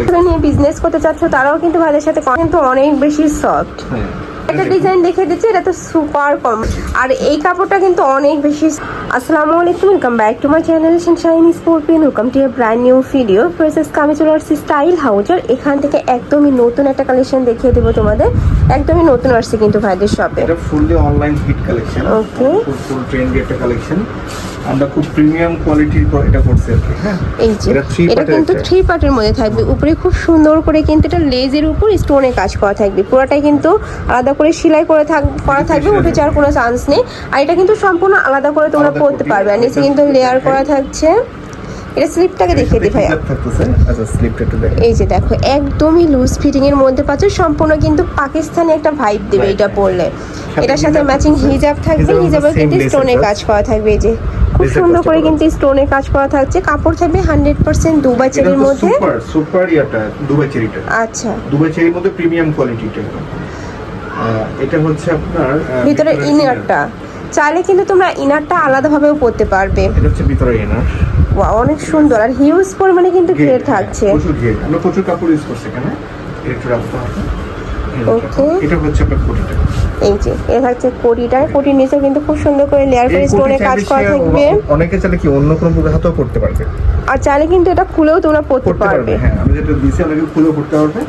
যারা নিয়ে বিজনেস করতে চাচ্ছ তারাও কিন্তু ভাইদের সাথে কিন্তু অনেক বেশি সফট হ্যাঁ। একটা ডিজাইন দেখে দিচ্ছি এটা তো সুপার কম আর এই কাপড়টা কিন্তু অনেক বেশি আসসালামু আলাইকুম welcome back to my channel shiny sporting welcome to brand new video phrases কামি চলে আসছি স্টাইল হাউজার এখান থেকে একদমই নতুন একটা কালেকশন দেখিয়ে দেবো তোমাদের। একদমই নতুন আসছে কিন্তু ভাইদের শপে এটা fully online hit collection Okay. Full trendy একটা কালেকশন আমরা খুব প্রিমিয়াম কোয়ালিটির এটা করছি আর হ্যাঁ। এটা কিন্তু থ্রি পার্টের মধ্যে থাকবে। উপরে খুব সুন্দর করে কিন্তু এটা লেজের উপর স্টোনে কাজ করা থাকবে। পুরোটাই কিন্তু আলাদা করে সেলাই করে থাক করা থাকবে উঠে যাওয়ার কোনো চান্স নেই। আর এটা কিন্তু সম্পূর্ণ আলাদা করে তোমরা পরতে পারবে। আর নিচে কিন্তু লেয়ার করা থাকছে। এটা স্লিপটাকে দেখিয়ে দিই ভাইয়া। আচ্ছা এই যে দেখো একদমই লুজ ফিটিং এর মধ্যে পাচ্ছ সম্পূর্ণ কিন্তু পাকিস্তানি একটা ভাইব দেবে এটা পরলে। এটার সাথে ম্যাচিং হিজাব থাকবে হিজাবে কিন্তু same স্টোনে কাজ করা থাকবে এই যে খুব সুন্দর করে কিন্তু স্টোনে কাজ করা থাকছে। কাপড় থাকবে হান্ড্রেড পার্সেন্ট দুবাই চেরির মধ্যে। সুপার সুপার ইয়াটা দুবাই চেরিটা। আচ্ছা। দুবাই চেরির মধ্যে প্রিমিয়াম কোয়ালিটিটা এটা হচ্ছে আপনার ভিতরে ইনারটা চাইলে কিন্তু তোমরা ইনারটা আলাদাভাবেও পড়তে পারবে। এটা হচ্ছে ভিতরে ইনার ওয়া অনেক সুন্দর। আর হিউজ পরিমাণে কিন্তু ঘের থাকছে। প্রচুর ঘের আমরা প্রচুর কাপড় ইউজ করছি এখানে। একটু রাখতে হবে. এটা হচ্ছে আপনার কোটিটা। এই যে এ থাকছে কোটিটা। কোটির নিচে কিন্তু খুব সুন্দর করে লেয়ার করে এই স্টোনে কাজ করা সে থাকবে। অনেকে চাইলে কি অন্য কোনো পুরো হাতেও পড়তে পারবে? আর চাইলে কিন্তু এটা খুলেও তোমরা পড়তে পড়তে পারবে হ্যাঁ। আমি যেটা দিছি অনেকে খুলেও পড়তে পারবে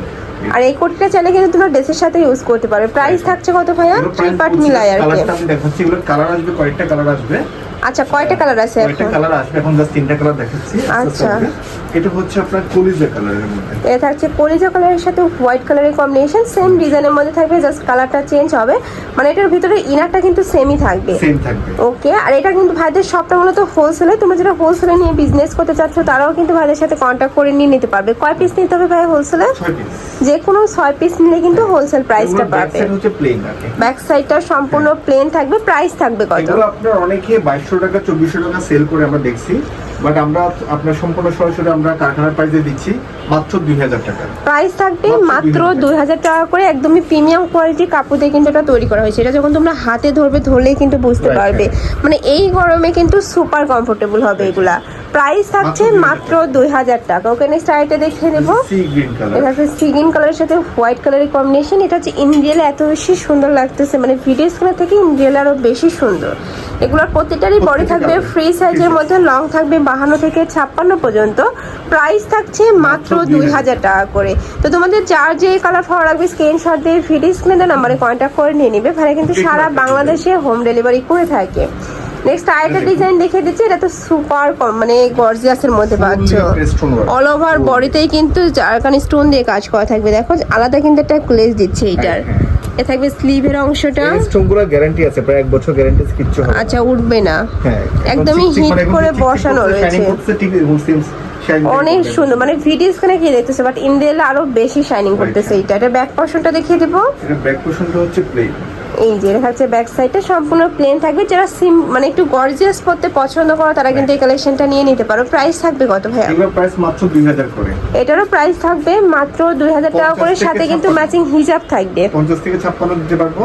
আর এই কোটিটা চাইলে কিন্তু তোমরা ড্রেসের সাথে ইউজ করতে পারবে প্রাইস থাকছে কত ভাইয়া? থ্রি পার্ট মিলায় আর কি। দেখাচ্ছি এগুলো কালার আসবে কয়েকটা কালার আসবে। আচ্ছা কয়টা কালার আছে এখন? কালার আসবে এখন? জাস্ট তিনটা কালার দেখাচ্ছি। আচ্ছা। এটা হচ্ছে আপনার কলিজা কালারের মধ্যে। এটা থাকছে কলিজা কালারের সাথে হোয়াইট কালারের কম্বিনেশন সেম ডিজাইনের মধ্যে থাকবে জাস্ট কালারটা চেঞ্জ হবে। মানে এটার ভিতরে ইনারটা কিন্তু সেমই থাকবে। সেম থাকবে। ওকে আর এটা কিন্তু ভাইদের সবটা মূলত হোলসেলে তোমরা যারা হোলসেলে নিয়ে বিজনেস করতে চাচ্ছ তারাও কিন্তু ভাইদের সাথে কন্ট্যাক্ট করে নিয়ে নিতে পারবে। কয় পিস নিতে হবে ভাই হোলসেলে যে কোনো ছয় পিস নিলে কিন্তু হোলসেল প্রাইসটা পাবে। হচ্ছে প্লেন আর ব্যাক সাইডটা সম্পূর্ণ প্লেন থাকবে প্রাইস থাকবে কত এগুলো আপনার অনেকে বাইশশো টাকা চব্বিশশো টাকা সেল করে আমরা দেখছি। বাট আমরা আপনার সম্পূর্ণ সরাসরি আমরা কারখানার প্রাইসে দিচ্ছি মাত্র দুই হাজার টাকা। প্রাইস থাকবে মাত্র মাত্র 2000 দুই হাজার টাকা করে একদমই প্রিমিয়াম কোয়ালিটির কাপড় দিয়ে কিন্তু এটা তৈরি করা হয়েছে। এটা যখন তোমরা হাতে ধরবে ধরলেই কিন্তু বুঝতে পারবে। মানে এই গরমে কিন্তু সুপার কমফোর্টেবল হবে এগুলা। প্রাইস থাকছে মাত্র দুই হাজার টাকা। ওকে নেক্সট আইটা দেখে নেব। সি গ্রিন কালার এটা হচ্ছে সিগিন কালারের সাথে হোয়াইট কালারের কম্বিনেশন এটা হচ্ছে ইন্ডিয়ালে এত বেশি সুন্দর লাগতেছে। মানে ভিডিও স্ক্রিনে থেকে ইন্ডিয়ালে আরও বেশি সুন্দর। এগুলোর প্রতিটারই বডি থাকবে ফ্রি সাইজের মধ্যে লং থাকবে বাহান্ন থেকে ছাপ্পান্ন পর্যন্ত। প্রাইস থাকছে মাত্র দুই হাজার। টাকা করে। তো তোমাদের যার যে কালার ভালো লাগবে স্ক্রিন স্ক্রিনশট দিয়ে ভিডিও স্ক্রিনে নাম্বারে কন্ট্যাক্ট করে নিয়ে নিবে। ভাই কিন্তু সারা বাংলাদেশে হোম ডেলিভারি করে থাকে। নেক্সট আরেকটা ডিজাইন দেখে দিচ্ছি এটা তো সুপার কম মানে গর্জিয়াসের মধ্যে পাচ্ছ। অল ওভার বডিতেই কিন্তু জারকানি স্টোন দিয়ে কাজ করা থাকবে। দেখো আলাদা কিন্তু একটা গ্লেজ দিচ্ছে এটার এ থাকবে স্লিভের অংশটা। এই স্টোনগুলো গ্যারান্টি আছে প্রায় এক বছর গ্যারান্টি কিচ্ছু হবে আচ্ছা উঠবে না। হ্যাঁ একদমই হিট করে বসানো রয়েছে। অনেক সুন্দর মানে ভিডিও স্ক্রিনে কি দেখতেছে বাট ইন্ডিয়ালে আরও বেশি শাইনিং করতেছে এটা এটা ব্যাক পোর্শনটা দেখিয়ে দেবো? এটা ব্যাক পোর্শনটা হচ্ছে প্লেন এই যে এটা হচ্ছে ব্যাক সাইডটা সম্পূর্ণ প্লেন থাকবে। যারা সিম মানে একটু গর্জিয়াস পড়তে পছন্দ করো তারা কিন্তু এই কালেকশনটা নিয়ে নিতে পারো। প্রাইস থাকবে কত ভাইয়া? এগুলোর প্রাইস মাত্র দুই হাজার করে। এটারও প্রাইস থাকবে মাত্র দুই হাজার টাকা করে সাথে কিন্তু ম্যাচিং হিজাব থাকবে। পঞ্চাশ থেকে ছাপ্পান্ন দিতে পারব।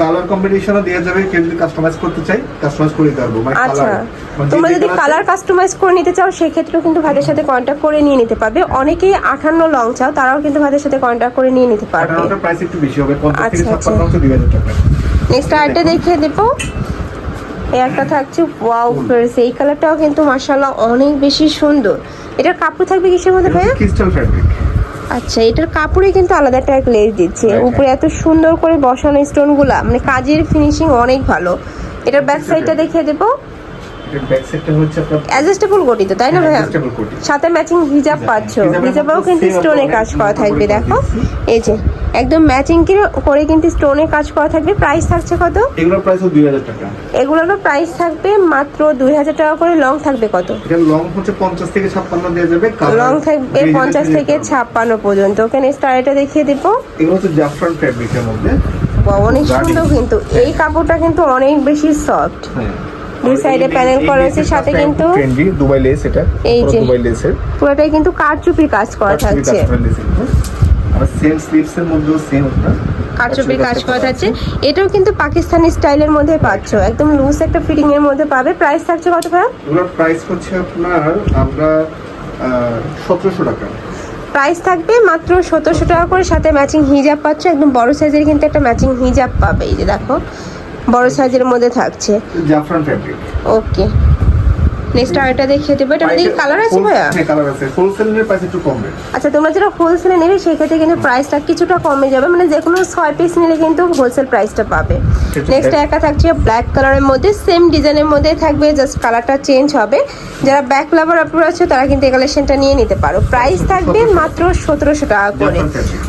কালার কম্বিনেশনও দেওয়া যাবে কেউ যদি কাস্টমাইজ করতে চাই কাস্টমাইজ করে দিতে পারব। মানে আচ্ছা কালার তোমরা যদি কালার কাস্টমাইজ করে নিতে চাও সেক্ষেত্রেও কিন্তু ভাইদের সাথে কন্ট্যাক্ট করে নিয়ে নিতে পারবে। অনেকেই আঠান্ন লং চাও তারাও কিন্তু ভাইদের সাথে কন্ট্যাক্ট করে নিয়ে নিতে পারবে। প্রাইস একটু বেশি হবে পঞ্চাশ থেকে আচ্ছা, ছাপ্পান্ন দুই হাজার টাকা। নেক্সট আরেকটা দেখিয়ে দেবো। এই একটা থাকছে ওয়াও ফ্রেন্ডস এই কালারটাও কিন্তু মার্শাল্লাহ অনেক বেশি সুন্দর। এটার কাপড় থাকবে কিসের মধ্যে ভাইয়া? ক্রিস্টাল ফ্যাব্রিক আচ্ছা এটার কাপড়ে কিন্তু আলাদা একটা গ্লেজ দিচ্ছে। উপরে এত সুন্দর করে বসানো স্টোনগুলা মানে কাজের ফিনিশিং অনেক ভালো। এটার ব্যাক সাইডটা দেখিয়ে দেবো। অ্যাডজাস্টেবল গটি তো তাই না ভাইয়া? adjustable সাথে ম্যাচিং হিজাব পাচ্ছ। হিজাবেও কিন্তু স্টোনে কাজ করা থাকবে দেখো। এই যে। একদম ম্যাচিং করে কিন্তু স্টোনে কাজ করা থাকবে। প্রাইস থাকছে কত? এগুলোর দুই হাজার টাকা। এগুলোরও প্রাইস থাকবে মাত্র দুই হাজার টাকা করে। লং থাকবে কত? এটা লং হচ্ছে পঞ্চাশ থেকে ছাপ্পান্ন দেওয়া যাবে। লং থাকবে যে যেটা পঞ্চাশ নিতে থেকে পারব। ছাপ্পান্ন পর্যন্ত। ওখানে স্টাইলটা দেখিয়ে দেবো। এগুলো হচ্ছে জাফরান ফ্যাব্রিকের মধ্যে। অনেক সুন্দর কিন্তু। এই কাপড়টা কিন্তু অনেক বেশি সফট হ্যাঁ। দুই সাইডে প্যানেল করা রয়েছে সাথে কিন্তু ট্রেন্ডি দুবাই লেস এটা। এই যে। দুবাই লেসের পুরোটাই কিন্তু কারচুপির কাজ করা থাকছে। আর সেম স্লিভস এর মধ্যেও সেম আপনার কারচুপির কাজ করা থাকছে এটাও কিন্তু পাকিস্তানি স্টাইলের মধ্যে পাচ্ছ। একদম লুজ একটা ফিটিং এর মধ্যে পাবে। প্রাইস থাকছে কত ভাই এগুলোর প্রাইস হচ্ছে আপনার আমরা সতেরোশো টাকা। প্রাইস থাকবে মাত্র সতেরোশো টাকা করে। সাথে ম্যাচিং হিজাব পাচ্ছ। একদম বড় সাইজের কিন্তু একটা ম্যাচিং হিজাব পাবে। এই যে দেখো বড় সাইজের মধ্যে থাকছে। জাফরান ফ্যাব্রিক ওকে নেক্সট আরেকটা দেখিয়ে দেবো। এটা মধ্যে কালার আছে ভাইয়া? হ্যাঁ কালার আছে। হোলসেলের প্রাইস একটু কমবে। আচ্ছা তোমরা যারা হোলসেলে নেবে সেক্ষেত্রে কিন্তু প্রাইসটা কিছুটা কমে যাবে। মানে যে কোনো ছয় পিস নিলে কিন্তু হোলসেল প্রাইসটা পাবে। সেটা নেক্সট একা থাকছে ব্ল্যাক কালারের মধ্যে। সেম ডিজাইনের মধ্যে থাকবে জাস্ট কালারটা চেঞ্জ হবে। যারা ব্যাক লাভার আপনার আছে তারা কিন্তু এই কালেকশনটা নিয়ে নিতে পারো। প্রাইস থাকবে মাত্র সতেরোশো টাকা করে।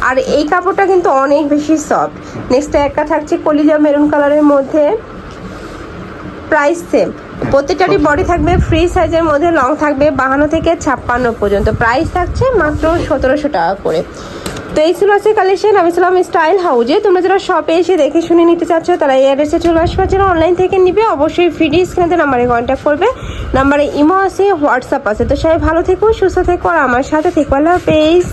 আর এই কাপড়টা কিন্তু অনেক বেশি সফট নেক্সট একা থাকছে কলিজা মেরুন কালারের মধ্যে। প্রাইস সেম প্রত্যেকটারই বডি থাকবে ফ্রি সাইজের মধ্যে লং থাকবে বাহান্ন থেকে ছাপ্পান্ন পর্যন্ত। প্রাইস থাকছে মাত্র সতেরোশো টাকা করে। তো এই ছিল আছে কালেকশন আমি ছিলাম স্টাইল হাউজে তোমরা যারা শপে এসে দেখে শুনে নিতে চাচ্ছ তারা এই অ্যাড্রেসে চলে আসবে যারা অনলাইন থেকে নিবে। অবশ্যই ফ্রি স্ক্রিনে নাম্বারে কন্ট্যাক্ট করবে। নাম্বারে ইমো আছে হোয়াটসঅ্যাপ আছে। তো সবাই ভালো থেকো সুস্থ থেকো আর আমার সাথে থেকো। আল্লাহ হাফেজ।